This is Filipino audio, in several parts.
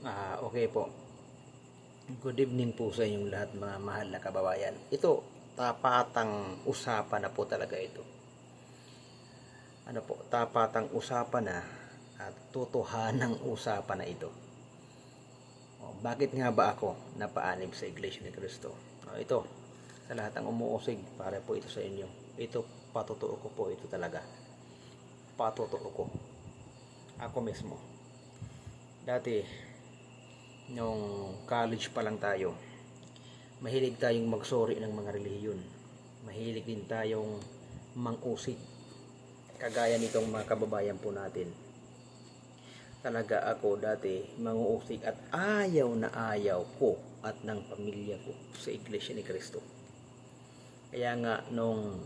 Ah, okay po. Good evening po sa inyong lahat mga mahal na kababayan. Ito, tapatang usapan na po talaga ito. Ano po, tapatang usapan na at totohanang usapan na ito. O, bakit nga ba ako napaanib sa Iglesia ni Cristo? O, ito, sa lahat ng umuusig, para po ito sa inyo. Ito, patotoo ko po ito talaga. Patotoo ko. Ako mismo. Dati, nung college pa lang tayo, mahilig tayong magsorry ng mga relihiyon. Mahilig din tayong mangusig. Kagaya nitong mga kababayan po natin. Talaga ako dati manguusig at ayaw na ayaw ko at ng pamilya ko sa Iglesia ni Cristo. Kaya nga nung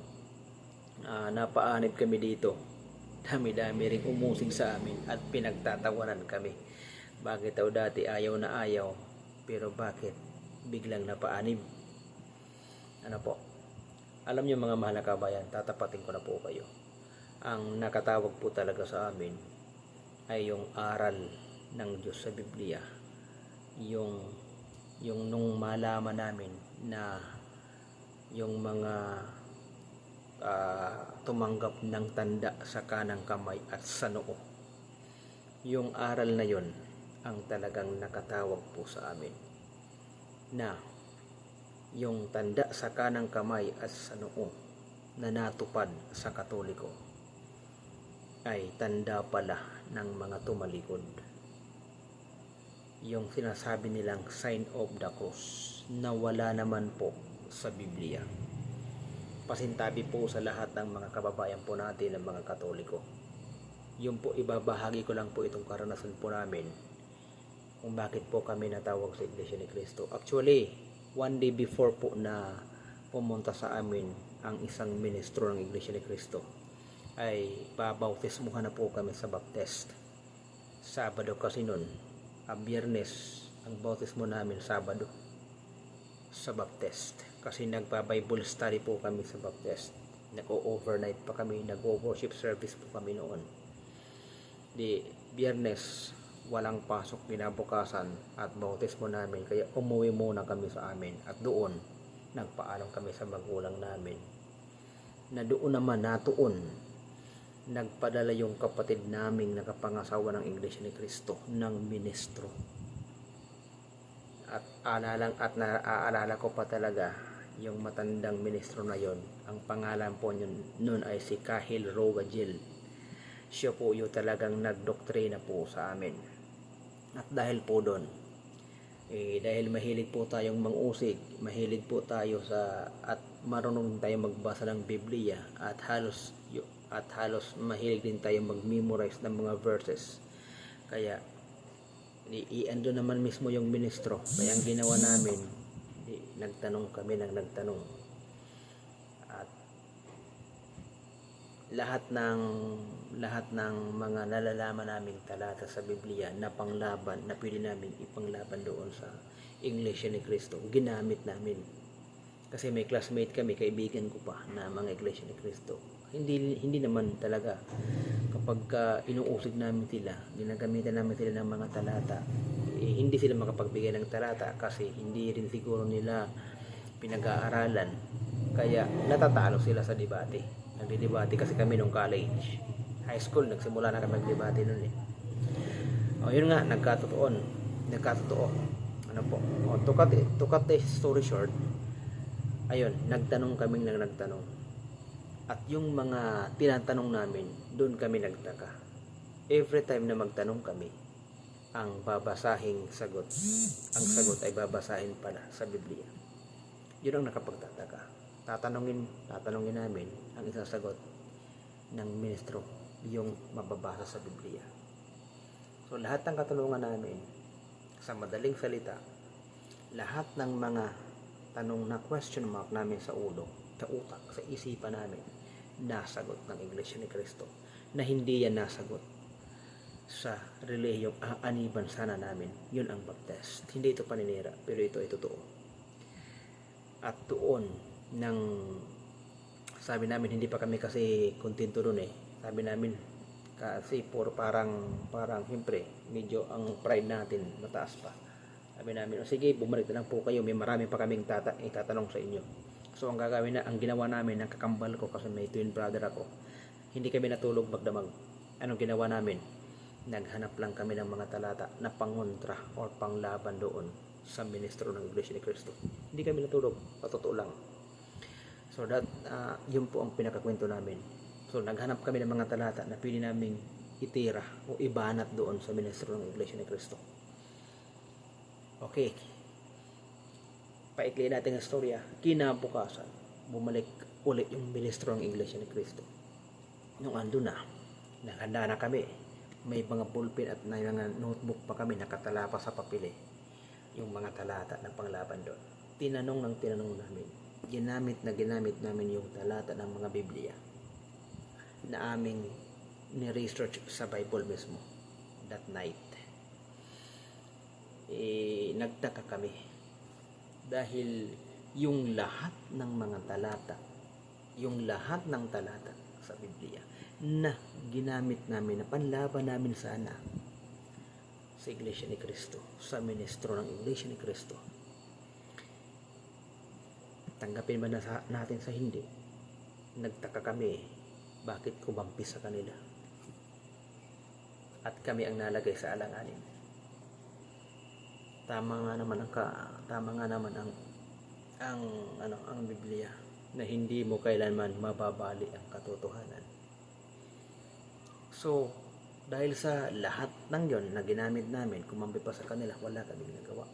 ah, napaanib kami dito, dami-dami ring umusig sa amin at pinagtatawanan kami. Bakit daw dati ayaw na ayaw, pero bakit biglang napaanib? Ano po? Alam niyo mga mahal na kabayan, tatapatin ko na po kayo. Ang nakatawag po talaga sa amin ay yung aral ng Diyos sa Biblia. Yung yung nung malaman namin na yung mga ah, tumanggap ng tanda sa kanang kamay at sa noo. Yung aral na yon ang talagang nakatawag po sa amin na yung tanda sa kanang kamay at sa noo na natupad sa katoliko ay tanda pala ng mga tumalikod. Yung sinasabi nilang sign of the cross na wala naman po sa Biblia. Pasintabi po sa lahat ng mga kababayan po natin ng mga katoliko. Yung po ibabahagi ko lang po itong karanasan po namin kung bakit po kami natawag sa Iglesia ni Cristo. Actually, one day before po na pumunta sa amin ang isang ministro ng Iglesia ni Cristo ay babautismuhan na po kami sa baptist. Sabado kasi nun, ang biyernes, ang bautismo namin Sabado sa baptist. Kasi nagpa-Bible study po kami sa baptist. Nag-overnight pa kami, nag-worship service po kami noon. Di, biyernes, walang pasok kinabukasan at bautismo namin kaya umuwi muna kami sa amin at doon nagpaalam kami sa magulang namin na doon naman natuon nagpadala yung kapatid naming nakapangasawa ng Iglesia ni Cristo ng ministro. At alalang at naaalala ko pa talaga yung matandang ministro na yon. Ang pangalan po yun noon ay si Kahil Rogajil. Siya po yung talagang nagdoktrina po sa amin at dahil po doon, eh, dahil mahilig po tayong mangusig, mahilig po tayo sa at marunong tayong magbasa ng Biblia at halos at halos mahilig din tayong mag-memorize ng mga verses. Kaya i i- ando naman mismo yung ministro. Kaya ang ginawa namin, di, nagtanong kami ng nagtanong. Lahat ng lahat ng mga nalalaman naming talata sa Biblia na panglaban na pwede namin ipanglaban doon sa Iglesia ni Cristo ginamit namin. Kasi may classmate kami kaibigan ko pa na mga Iglesia ni Cristo. Hindi hindi naman talaga. Kapag ka inuusig namin sila ginagamitan namin sila ng mga talata eh, hindi sila makapagbigay ng talata kasi hindi rin siguro nila pinag-aaralan. Kaya natatalo sila sa debate nagdidebate kasi kami nung college. High school nagsimula na kami magdebate noon eh. O yun nga nagkatotoo nagkatotoo. Ano po? O to cut, to cut the story short ayun nagtanong kami nang nagtanong. At yung mga tinatanong namin doon kami nagtaka. Every time na magtanong kami ang babasahing sagot ang sagot ay babasahin pala sa Biblia. Yun ang nakapagtataka tatanungin tatanungin namin ang isang sagot ng ministro yung mababasa sa Biblia. So lahat ng katanungan namin sa madaling salita lahat ng mga tanong na question mark namin sa ulo sa utak, sa isipan namin nasagot ng Iglesia ni Cristo na hindi yan nasagot sa relihiyong aaniban sana namin yun ang baptist. Hindi ito paninira pero ito ay totoo. At doon ng sabi namin hindi pa kami kasi kontento doon eh sabi namin Kasi puro parang, parang, siyempre, medyo ang pride natin mataas pa. Sabi namin, o sige, bumalik na lang po kayo. May marami pa kaming tata itatanong sa inyo. So, ang gagawin na, ang ginawa namin, ang kakambal ko kasi may twin brother ako, hindi kami natulog magdamag. Anong ginawa namin? Naghanap lang kami ng mga talata na pangontra or panglaban doon sa ministro ng Iglesia ni Cristo. Hindi kami natulog, patotoo lang. So that, ah, yun po ang pinakakwento namin. So naghanap kami ng mga talata na pwede naming itira o ibanat doon sa ministro ng Iglesia ni Cristo. Okay. Paikli natin ang storya. Kinabukasan, bumalik ulit yung ministro ng Iglesia ni Cristo. Nung ando na, nakanda na kami. May mga pulpit at may mga notebook pa kami nakatala sa papel eh. Yung mga talata na panglaban doon. Tinanong ng tinanong namin. Ginamit na ginamit namin yung talata ng mga Biblia na aming ni-research sa Bible mismo that night. Eh, nagtaka kami dahil yung lahat ng mga talata, yung lahat ng talata sa Biblia na ginamit namin, na panlaban namin sana sa Iglesia ni Cristo, sa ministro ng Iglesia ni Cristo. Tanggapin ba natin sa hindi? Nagtaka kami, bakit kumampi sa kanila? At kami ang nalagay sa alanganin. Tama nga naman ang ka, tama nga naman ang ang ano ang Biblia na hindi mo kailanman mababali ang katotohanan. So, dahil sa lahat ng yon na ginamit namin, kumampi pa sa kanila, wala kaming nagawa.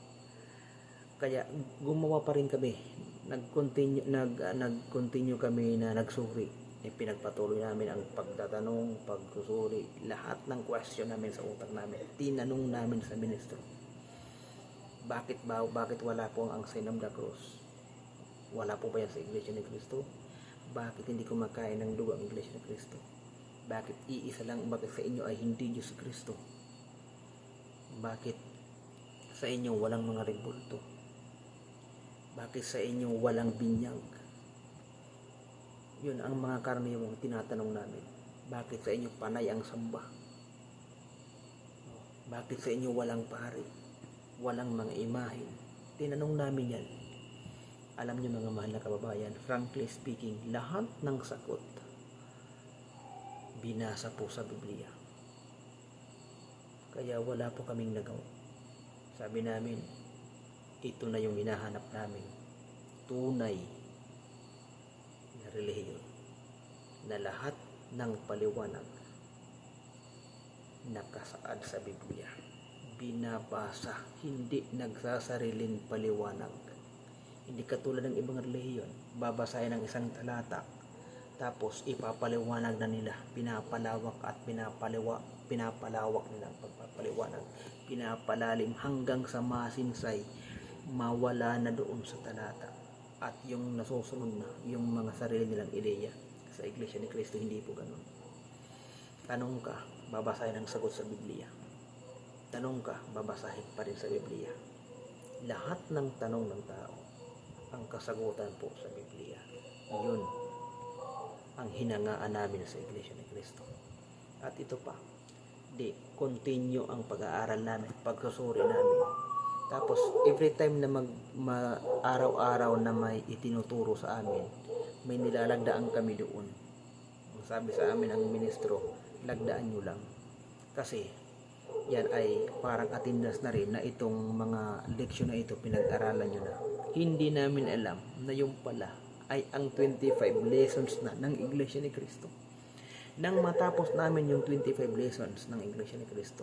Kaya gumawa pa rin kami. Nag-continue nag ah, nag-continue kami na nagsuri. Eh, pinagpatuloy namin ang pagtatanong, pagsusuri, lahat ng question namin sa utak namin. Tinanong namin sa ministro. Bakit ba bakit wala po ang sign of the cross? Wala po ba yan sa Iglesia ni Cristo? Bakit hindi kumakain ng dugo ang Iglesia ni Cristo? Bakit iisa lang, bakit sa inyo ay hindi Diyos Kristo? Bakit sa inyo walang mga rebulto? Bakit sa inyo walang binyag? Yun ang mga karaniwang tinatanong namin. Bakit sa inyo panay ang samba? Bakit sa inyo walang pari? Walang mga imahin? Tinanong namin yan. Alam niyo mga mahal na kababayan, frankly speaking, lahat ng sakot binasa po sa Biblia. Kaya wala po kaming nagawa. Sabi namin, ito na yung hinahanap namin. Tunay na relihiyon na lahat ng paliwanag nakasaad sa Biblia. Binabasa, hindi nagsasariling paliwanag. Hindi katulad ng ibang relihiyon. Babasahin ng isang talata, tapos ipapaliwanag na nila, pinapalawak at pinapaliwa, pinapalawak nila ang pagpapaliwanag, pinapalalim hanggang sa masinsay, mawala na doon sa talata. At yung nasusunod na, yung mga sarili nilang ideya sa Iglesia ni Cristo, hindi po ganun. Tanong ka, babasahin ang sagot sa Biblia. Tanong ka, babasahin pa rin sa Biblia. Lahat ng tanong ng tao, ang kasagutan po sa Biblia. Yun ang hinangaan namin sa Iglesia ni Cristo. At ito pa, di, continue ang pag-aaral namin, pagsusuri namin. Tapos, every time na mag, ma, araw-araw na may itinuturo sa amin, may nilalagdaan kami doon. Ang sabi sa amin ng ministro, lagdaan nyo lang. Kasi, yan ay parang attendance na rin na itong mga leksyon na ito pinag-aralan nyo na. Hindi namin alam na yung pala ay ang 25 lessons na ng Iglesia ni Cristo. Nang matapos namin yung 25 lessons ng Iglesia ni Cristo,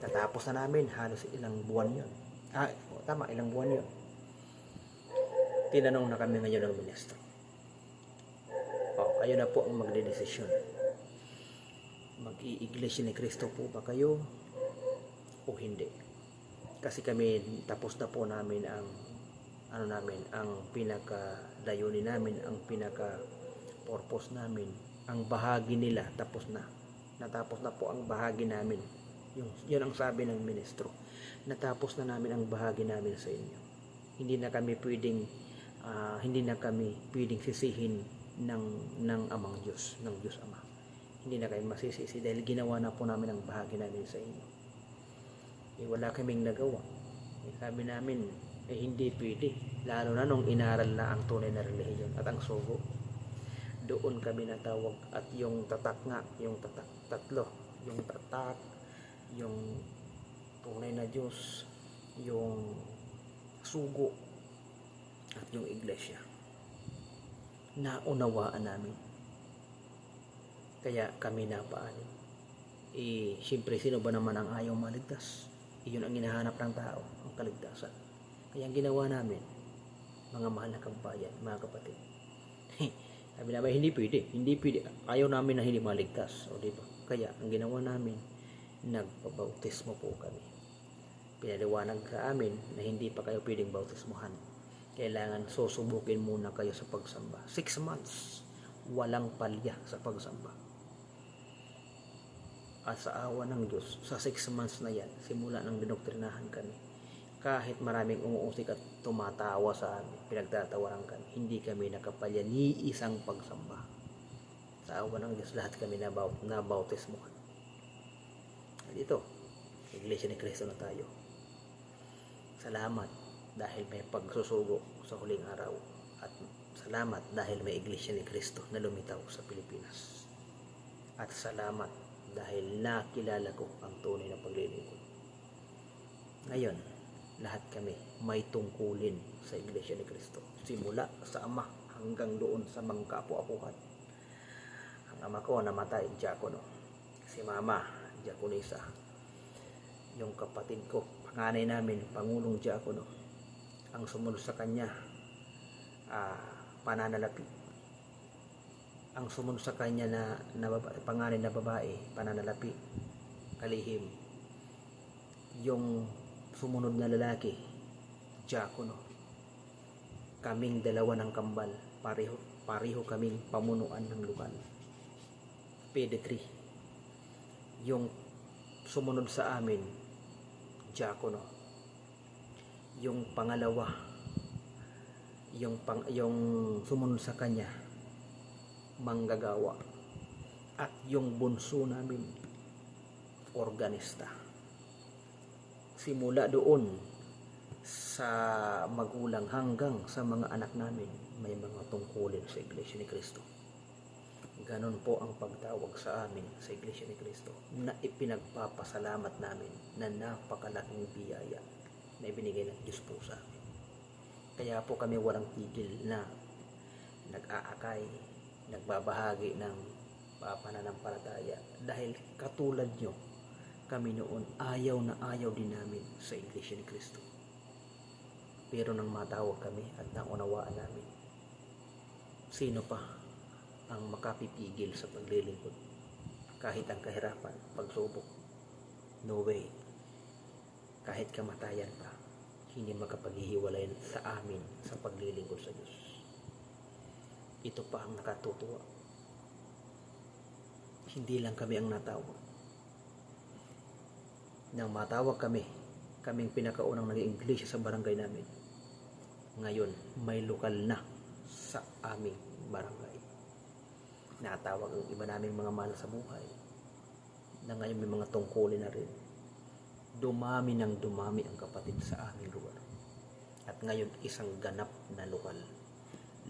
tatapos na namin halos ilang buwan yon. Ah, tama, ilang buwan yon. Tinanong na kami ngayon ng ministro. O, kayo na po ang magdedesisyon. Mag-i-Iglesia ni Cristo po ba kayo o hindi? Kasi kami tapos na po namin ang ano namin, ang pinaka layunin namin, ang pinaka purpose namin, ang bahagi nila tapos na. Natapos na po ang bahagi namin. Yung, yun ang sabi ng ministro. Natapos na namin ang bahagi namin sa inyo. Hindi na kami pwedeng ah, hindi na kami pwedeng sisihin ng ng amang Diyos, ng Diyos Ama. Hindi na kayo masisisi dahil ginawa na po namin ang bahagi namin sa inyo. Eh, wala kaming nagawa. Eh, sabi namin, eh hindi pwede. Lalo na nung inaral na ang tunay na relihiyon at ang sugo. Doon kami natawag at yung tatak nga, yung tatak tatlo, yung tatak, yung tunay na Diyos, yung sugo, at yung iglesia. Naunawaan namin. Kaya kami napaanin. Eh, siyempre, sino ba naman ang ayaw maligtas? Iyon ang hinahanap ng tao, ang kaligtasan. Kaya ang ginawa namin, mga mahal na kabayan, mga kapatid. Sabi namin, hindi pwede, hindi pwede. Ayaw namin na hindi maligtas. O, di ba? Kaya, ang ginawa namin, nagpabautismo po kami. Pinaliwanag sa amin na hindi pa kayo pwedeng bautismuhan. Kailangan susubukin muna kayo sa pagsamba. Six months, walang palya sa pagsamba. At sa awa ng Diyos, sa six months na yan, simula nang dinoktrinahan kami, kahit maraming umuusik at tumatawa sa amin, pinagtatawaran kami, hindi kami nakapalya ni isang pagsamba. Sa awa ng Diyos, lahat kami nabaut, nabautismuhan. At ito, Iglesia ni Cristo na tayo. Salamat dahil may pagsusugo sa huling araw. At salamat dahil may Iglesia ni Cristo na lumitaw sa Pilipinas. At salamat dahil nakilala ko ang tunay na paglilingkod. Ngayon, lahat kami may tungkulin sa Iglesia ni Cristo. Simula sa Ama hanggang doon sa mga kapu-apuhan. Ang ama ko namatay, Diakono. Si Mama, Diakonisa. Yung kapatid ko, panganay namin, Pangulong Diakono. Ang sumunod sa kanya, ah, pananalapi. Ang sumunod sa kanya na, na panganay na babae, pananalapi, kalihim. Yung sumunod na lalaki, Diakono. Kaming dalawa ng kambal, pareho, pareho kaming pamunuan ng lugar. Pedigree. Yung sumunod sa amin, Diakono. Yung pangalawa, yung pang yung sumunod sa kanya, manggagawa. At yung bunso namin, organista. Simula doon sa magulang hanggang sa mga anak namin, may mga tungkulin sa Iglesia ni Cristo. Ganon po ang pagtawag sa amin sa Iglesia ni Cristo na ipinagpapasalamat namin na napakalaking biyaya na ibinigay ng Diyos po sa amin. Kaya po kami walang tigil na nag-aakay, nagbabahagi ng pananampalataya dahil katulad nyo kami noon ayaw na ayaw din namin sa Iglesia ni Cristo. Pero nang matawag kami at naunawaan namin, sino pa ang makapipigil sa paglilingkod? Kahit ang kahirapan, pagsubok, no way. Kahit kamatayan pa, hindi makapaghihiwalay sa amin sa paglilingkod sa Diyos. Ito pa ang nakatutuwa. Hindi lang kami ang natawag. Nang matawag kami, kaming pinakaunang naging iglesia sa barangay namin. Ngayon, may lokal na sa aming barangay. Natawag ang iba naming mga mahal sa buhay na ngayon may mga tungkulin na rin. Dumami ng dumami ang kapatid sa aming lugar. At ngayon, isang ganap na lokal.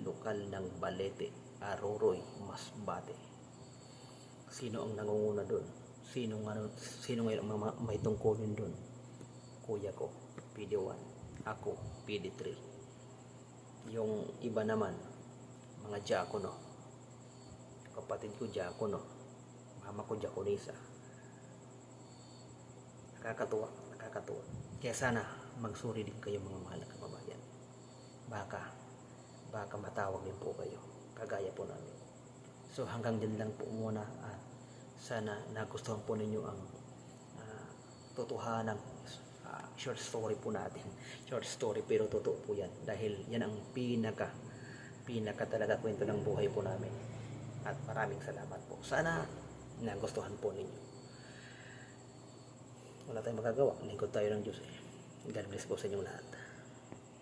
Lokal ng Balete, Aroroy, Masbate. Sino ang nangunguna doon? Sino, ano, sino ngayon ang may tungkulin doon? Kuya ko, PD1. Ako, PD3. Yung iba naman, mga diakono. Kapatid ko diakono. Mama ko diakonisa. Nakakatuwa, nakakatuwa. Kaya sana magsuri din kayo mga mahal na kababayan. Baka, baka matawag din po kayo. Kagaya po namin. So hanggang din lang po muna at sana nagustuhan po ninyo ang ah, totohanan ah, short story po natin. Short story pero totoo po yan. Dahil yan ang pinaka pinaka talaga kwento ng buhay po namin. At maraming salamat po. Sana nagustuhan po ninyo. Wala tayong magagawa. Lingkod tayo ng Diyos eh. God bless po sa inyong lahat.